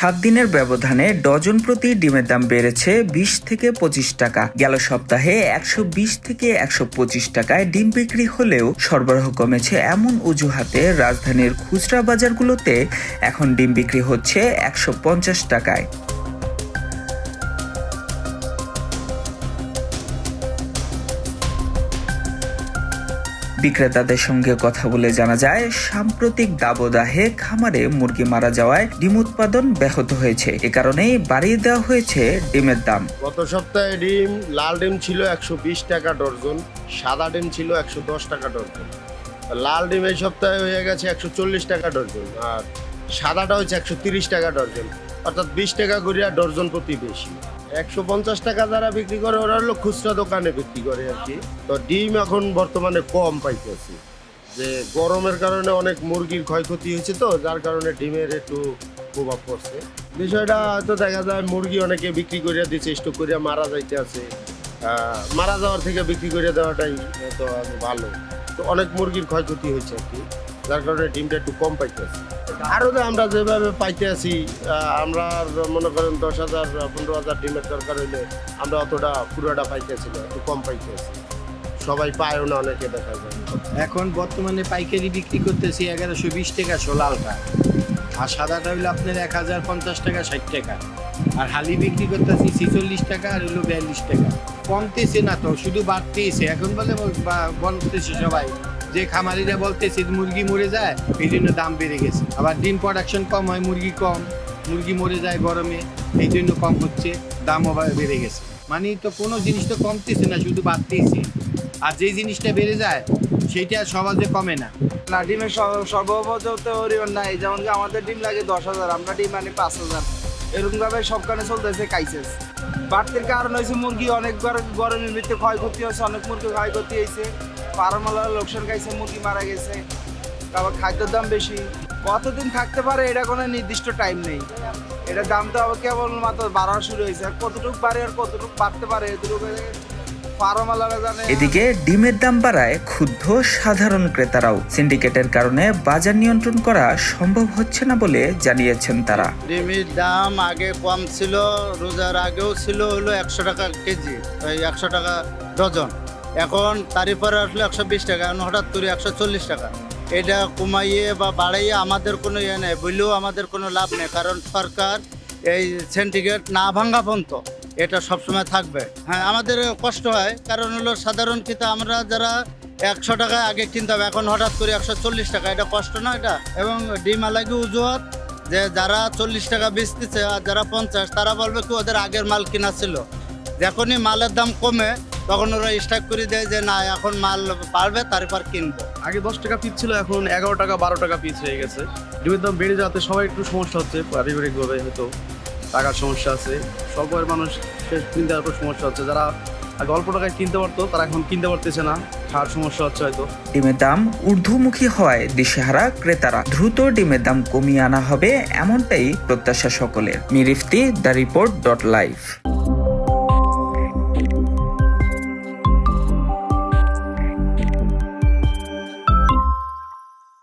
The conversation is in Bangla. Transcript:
সাত দিনের ব্যবধানে ডজন প্রতি ডিমের দাম বেড়েছে বিশ থেকে পঁচিশ টাকা। গেল সপ্তাহে একশো বিশ থেকে একশো পঁচিশ টাকায় ডিম বিক্রি হলেও সরবরাহ কমেছে এমন অজুহাতে রাজধানীর খুচরা বাজারগুলোতে এখন ডিম বিক্রি হচ্ছে একশো পঞ্চাশ টাকায়। বিক্রেতাদের সঙ্গে কথা বলে জানা যায়, সাম্প্রতিক দাবদাহে খামারে মুরগি মারা যাওয়ায় ডিম উৎপাদন ব্যাহত হয়েছে। এ কারণেই বাড়িয়ে দেওয়া হয়েছে ডিমের দাম। গত সপ্তাহে ডিম, লাল ডিম ছিল একশো বিশ টাকা ডর্জন সাদা ডিম ছিল একশো দশ টাকা ডর্জন লাল ডিম এই সপ্তাহে হয়ে গেছে একশো চল্লিশ টাকা ডর্জন আর সাদাটা হচ্ছে একশো তিরিশ টাকা ডর্জন অর্থাৎ বিশ টাকা করিয়া ডর্জন প্রতি বেশি একশো পঞ্চাশ টাকা যারা বিক্রি করে, ওরা হলো খুচরা দোকানে বিক্রি করে আর কি। তো ডিম এখন বর্তমানে কম পাইতেছি। যে গরমের কারণে অনেক মুরগির ক্ষয়ক্ষতি হয়েছে তো, যার কারণে ডিমের একটু প্রভাব পড়ছে। বিষয়টা হয়তো দেখা যায়, মুরগি অনেকে বিক্রি করিয়া দিচ্ছে স্টক করিয়া মারা যাইতে আছে মারা যাওয়ার থেকে বিক্রি করে দেওয়াটাই তো ভালো। তো অনেক মুরগির ক্ষয়ক্ষতি হয়েছে আর কি। যার কারণে ডিমটা একটু কম পাইতে আছি আরও আমরা যেভাবে পাইতে আছি আমরা মনে করেন দশ হাজার, পনেরো হাজার ডিমের দরকার হইলে আমরা অতটা পুরোটা পাইতেছি না, একটু কম পাইতে আছি সবাই পায়ও না, অনেকে দেখা যায়। এখন বর্তমানে পাইকারি বিক্রি করতেছি এগারোশো বিশ টাকা লালটা আর সাদাটা হইল আপনার এক হাজার পঞ্চাশ টাকা, ষাট টাকা। আর হালি বিক্রি করতেছি ছিচল্লিশ টাকা, আর হইল বিয়াল্লিশ টাকা। কমতেছে না তো, শুধু বাড়তেছে। এখন বলে বলতেছে সবাই। যে খামারিরা বলতেছে মুরগি মরে যায়, এই জন্য দাম বেড়ে গেছে। আবার ডিম প্রোডাকশন কম হয়, মুরগি কম, মুরগি মরে যায় গরমে, এই জন্য কম হচ্ছে, দামও বেড়ে গেছে। মানে তো কোনো জিনিস তো কমতেছে না, শুধু বাড়তেছে। আর যে জিনিসটা বেড়ে যায়, সেইটা সমাজে কমে না। না, ডিমের সর্বপ্রথম পরিমাণ নাই। যেমন আমাদের ডিম লাগে দশ হাজার, আমরা ডিম আনি পাঁচ হাজার। এরকম ভাবে সবখানে চলতেছে কাইসেস বাড়তির কারণ হয়েছে মুরগি অনেকবার গর- গরমের ভিতরে ক্ষয়ক্ষতি হয়েছে, অনেক মুরগি ক্ষয়ক্ষতি হয়েছে। পারমালার লোকসান খাইছে, মুরগি মারা গেছে, তারপর খাদ্যের দাম বেশি। কতদিন থাকতে পারে এটা কোনো নির্দিষ্ট টাইম নেই। এটা দাম তো কেবল মাত্র বাড়ানো শুরু হয়েছে। আর কতটুকু বাড়ে আর কতটুকু বাড়তে পারে জানে এদিকে ডিমের দাম বাড়ায় ক্ষুব্ধ সাধারণ ক্রেতারাও। সিন্ডিকেটের কারণে বাজার নিয়ন্ত্রণ করা সম্ভব হচ্ছে না বলে জানিয়েছেন তারা। ডিমের দাম আগে কম ছিল, রোজার আগেও ছিল হলো একশো টাকা কেজি একশো টাকা ডজন। এখন তারই পরে আসলে একশো বিশ টাকা, এখন হঠাৎ করে একশো চল্লিশ টাকা। এটা কমাইয়ে বা বাড়াইয়ে আমাদের কোনো ইয়ে নেই, বললেও আমাদের কোনো লাভ নেই, কারণ সরকার এই সেন্টিগ্রেড না ভাঙ্গা পর্যন্ত এটা সবসময় থাকবে। হ্যাঁ আমাদের কষ্ট হয়। কারণ হলো সাধারণ কিন্তু আমরা যারা একশো টাকা আগে কিনতাম এখন হঠাৎ করে একশো চল্লিশ টাকা, এটা কষ্ট না এটা? এবং ডিম আলাগি উজুয়াত যে যারা চল্লিশ টাকা বেচতেছে আর যারা পঞ্চাশ, তারা বলবে কি ওদের আগের মাল কিনা ছিল। যখনই মালের দাম কমে, তখন ওরা স্ট্রাইক করে দেয় যে, না, এখন মাল বাড়বে তারপর কিনবো। আগে দশ টাকা পিস ছিল, এখন এগারো টাকা, বারো টাকা পিস হয়ে গেছে। ডিমের দাম বেড়ে যাওয়াতে সবাই একটু সমস্যা হচ্ছে, পারিবারিকভাবে হয়তো। টাকার সমস্যা আছে। স্বল্প আয়ের মানুষ কিনতে পারার সমস্যা হচ্ছে। যারা আগে অল্প টাকায় কিনতে পারতো, তারা এখন কিনতে পারতেছে না। খাওয়ার সমস্যা হচ্ছে হয়তো। ডিমের দাম ঊর্ধ্বমুখী হওয়ায় দিশেহারা ক্রেতারা দ্রুত ডিমের দাম কমিয়ে আনা হবে এমনটাই প্রত্যাশা সকলের। মিরিফতি, দ্য রিপোর্ট ডট লাইভ।